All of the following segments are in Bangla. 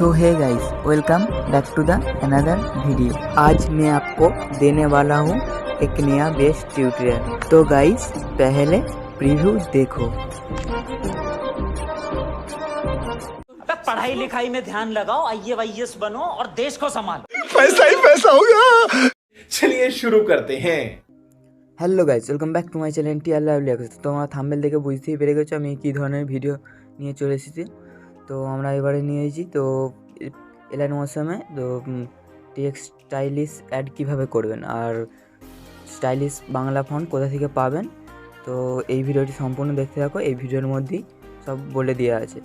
सो है guys welcome back to the another video आज मैं आपको देने वाला हूँ एक नया बेस्ट ट्यूटोरियल तो गाइस पहले प्रीव्यू देखो पढ़ाई लिखाई में ध्यान लगाओ आई वाई बनो और देश को संभालो पैसा ही पैसा होगा चलिए शुरू करते हैं hello guys welcome back to my channel টি আল্লাহ তো তোমরা থাম্বেল দেখে বুঝতেই পেরে গেছো আমি কী ধরনের ভিডিও নিয়ে চলে এসেছি তো আমরা এবারে নিয়েছি, তো এলাইন মৌসুমে, তো টেক্সট স্টাইলিশ অ্যাড কীভাবে করবেন? আর স্টাইলিশ বাংলা ফন্ট কোথা থেকে পাবেন? তো এই ভিডিওটি সম্পূর্ণ দেখতে থাকো, এই ভিডিওর মধ্যেই সব বলে দেওয়া আছে।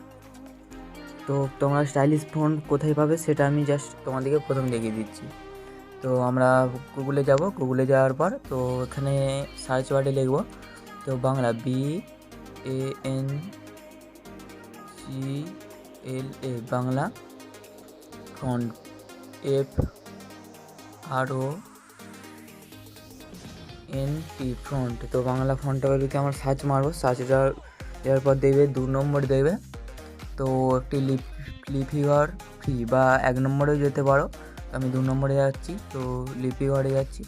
তো তোমরা স্টাইলিশ ফন্ট কোথায় পাবে সেটা আমি জাস্ট তোমাদেরকে প্রথম দেখিয়ে দিচ্ছি। তো আমরা গুগলে যাব গুগলে যাওয়ার পর, তো এখানে সার্চ ওয়ার্ডে লিখব, তো Bangla B A N C L A Bangla font F R O N T front. তো বাংলা ফন্টটা যদি আমার সার্চ মারবো সার্চ দেওয়ার পর দেখবে দু নম্বর দেখবে, তো একটি লিপ লিপিগর ফ্রি বা এক নম্বরেও যেতে পারো। আমি দু নম্বরে যাচ্ছি, তো লিপিগড়ে যাচ্ছি।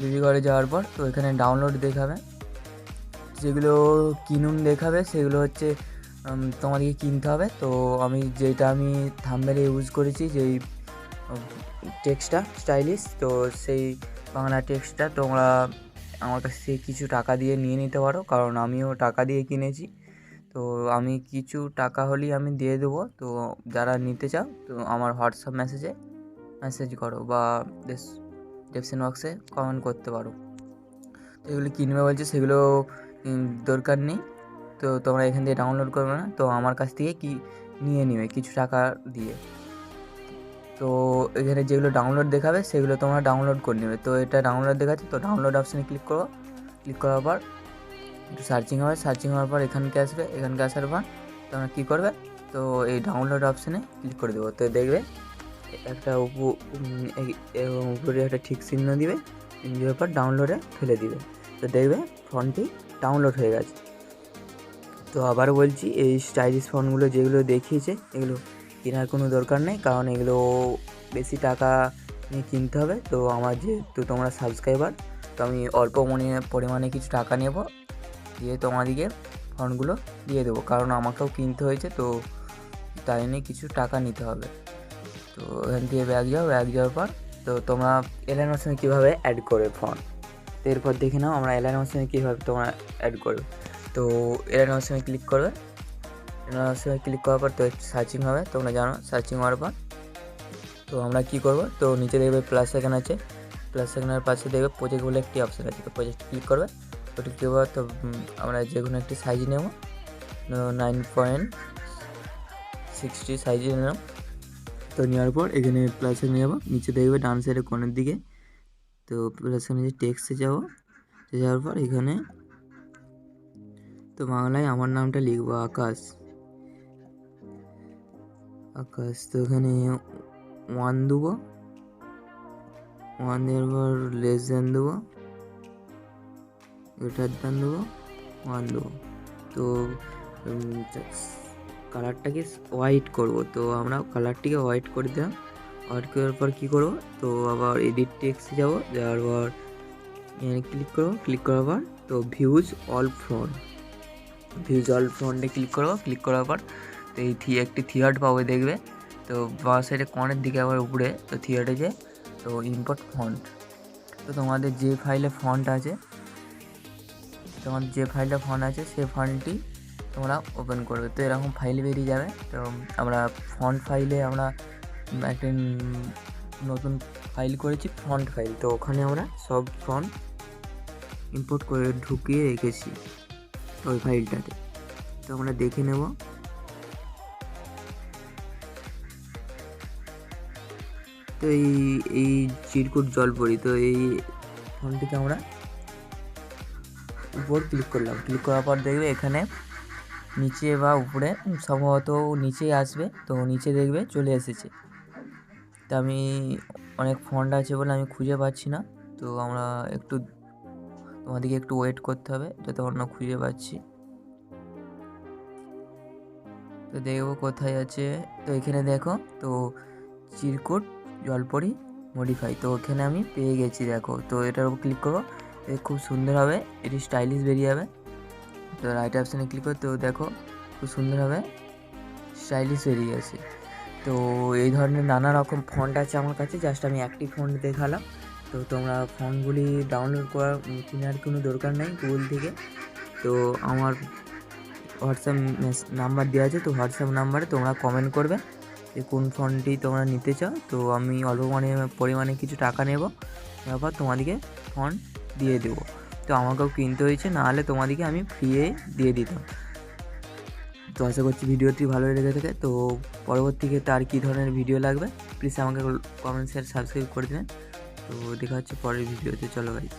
লিপিগড়ে যাওয়ার পর তো এখানে ডাউনলোড দেখাবে। যেগুলো কিনুন দেখাবে, সেগুলো হচ্ছে তোমাদেরকে কিনতে হবে। তো আমি যেটা আমি থাম্বেলে ইউজ করেছি যেই টেক্সটটা স্টাইলিশ তো সেই বাংলা টেক্সটটা তোমরা আমার কাছ থেকে কিছু টাকা দিয়ে নিয়ে নিতে পারো, কারণ আমিও টাকা দিয়ে কিনেছি। তো আমি কিছু টাকা হলেই আমি দিয়ে দেবো। তো যারা নিতে চাও, তো আমার হোয়াটসঅ্যাপ মেসেজে মেসেজ করো বা ডেসক্রিপশন বক্সে কমেন্ট করতে পারো। তো এগুলো কিনবে বলছে, সেগুলো দরকার নেই। তো তোমরা এখান থেকে ডাউনলোড করবে না। তো আমার কাছ থেকে কি নিয়ে নিবে কিছু টাকা দিয়ে। তো এখানে যেগুলো ডাউনলোড দেখাবে সেগুলো তোমরা ডাউনলোড করে নেবে। তো এটা ডাউনলোড দেখাচ্ছে, তো ডাউনলোড অপশানে ক্লিক করো। ক্লিক করার পর একটু সার্চিং হবে। সার্চিং হওয়ার পর এখানকে আসবে। এখানকে আসার পর তোমরা কী করবে? তো এই ডাউনলোড অপশানে ক্লিক করে দেবো। তো দেখবে একটা উপ- উপরে একটা ঠিক চিহ্ন দিবে। দেওয়ার পর ডাউনলোডে ফেলে দিবে। তো দেখবে ফোনটি ডাউনলোড হয়ে গেছে। তো আবার বলছি, এই স্টাইলিশ ফোনগুলো যেগুলো দেখিয়েছে, এগুলো কেনার কোনো দরকার নেই, কারণ এগুলো বেশি টাকা নিয়ে কিনতে হবে। তো আমার যেহেতু তোমরা সাবস্ক্রাইবার তো আমি অল্প মনে, পরিমাণে কিছু টাকা নেব, দিয়ে তোমাদিকে ফোনগুলো দিয়ে দেবো। কারণ আমাকেও কিনতে হয়েছে, তো তাই নিয়ে কিছু টাকা নিতে হবে। তো এখান থেকে ব্যাগ যাও, ব্যাগ যাওয়ার পর, তো তোমরা এলাইন সঙ্গে কীভাবে অ্যাড করবে ফোন তো এরপর দেখে নাও, আমরা এলাইন সঙ্গে কীভাবে তোমরা অ্যাড করবে। তো এলাইন সঙ্গে ক্লিক করবে। এলাইন সঙ্গে ক্লিক করার পর তো সার্চিং হবে, তোমরা জানো সার্চিং হওয়ার পর। তো আমরা কী করব? তো নিচে দেখবে প্লাস সেকেন্ড আছে। প্লাস সেকেন্ডের পাশে দেখবে প্রজেক্ট বলে একটি অপশান আছে। তো প্রজেক্ট ক্লিক করবে। ওটা কী করব তো আমরা যে কোনো একটি সাইজ নেব। নাইন পয়েন্ট সিক্সটি সাইজে নিলাম। তো নেওয়ার পর এখানে প্লাসে নিয়ে যাব। নিচে দেখবে ডান সাইডে কোণের দিকে। তো প্লাসে নিচে টেক্সটে যাব। যাওয়ার পর এখানে তো বাংলায় আমার নামটা লিখব আকাশ। আকাশ তো এখানে ওয়ান দেবো। ওয়ান দেওয়ার পর লেস দেন দেবো। এটার দাম দেবো। ওয়ান দেবো। তো কালারটাকে হোয়াইট করব? তো আমরা কালারটিকে হোয়াইট করে দিলাম। হোয়াইট করার পর কী করব? তো আবার এডিট টেক্সে যাব। যাওয়ার পর ক্লিক করব। ক্লিক করার পর তো views all front views all ফ্রন্টে ক্লিক করব ক্লিক করার পর তো এই থি একটি থিয়ার্ড পাবে দেখবে। তো বাঁ সাইডে কর্নের দিকে আবার উপরে, তো থিয়ার্ডে যে, তো ইম্পোর্ট ফন্ট তো তোমাদের যে ফাইলে ফন্ট আছে তোমার যে ফাইলটা ফোন আছে, সেই ফাইলটি তোমরা ওপেন করবে। তো এরকম ফাইল বেরিয়ে যাবে। তো আমরা ফন্ট ফাইলে আমরা একটা নতুন ফাইল করেছি ফন্ট ফাইল তো ওখানে আমরা সব ফন্ট ইম্পোর্ট করে ঢুকিয়ে রেখেছি। ওই ফাইলটাতে। তো আমরা দেখে নেব। তো এই এই চিরকুট জলপরি তো এই ফোনটিকে আমরা উপর ক্লিক করলাম। ক্লিক করার পর দেখবে এখানে নিচে বা উপরে সম্ভবত নিচেই আসবে, তো নিচে দেখবে চলে এসেছে। তা আমি অনেক ফন্ড আছে বলে আমি খুঁজে পাচ্ছি না, তো আমরা একটু তোমাদেরকে একটু ওয়েট করতে হবে যতক্ষণ না খুঁজে পাচ্ছি। তো দেখব কোথায় আছে, তো এখানে দেখো, তো চিরকুট, জলপরি মডিফাই তো ওখানে আমি পেয়ে গেছি দেখো। তো এটার উপর ক্লিক করব খুব সুন্দর হবে, এটি স্টাইলিশ বেরিয়ে যাবে। তো রাইট অপশানে ক্লিক করো, তো দেখো খুব সুন্দর হবে স্টাইলিশ বেরিয়ে গেছে। তো এই ধরনের নানা রকম ফন্ট আছে আমার কাছে জাস্ট আমি একটি ফন্ট দেখালাম। তো তোমরা ফন্টগুলি ডাউনলোড করার কেনার কোনো দরকার নেই গুগল থেকে। তো আমার হোয়াটসঅ্যাপ নাম্বার দেওয়া আছে, তো হোয়াটসঅ্যাপ নাম্বারে তোমরা কমেন্ট করবে যে কোন ফোনটি তোমরা নিতে চাও। তো আমি অল্প মানে পরিমাণে কিছু টাকা নেব তারপর তোমাদেরকে ফোন দিয়ে দেবো। তো আমাকেও কিনতে হয়েছে নাহলে তোমাদেরকে আমি ফ্রিয়ে দিয়ে দিতাম। তো আশা করছি ভিডিওটি ভালো লেগে থাকে। তো পরবর্তীতে আর কী ধরনের ভিডিও লাগবে প্লিজ আমাকে কমেন্ট শেয়ার সাবস্ক্রাইব করে দেবেন। তো দেখা হচ্ছে পরের ভিডিওতে। চলো গাইজ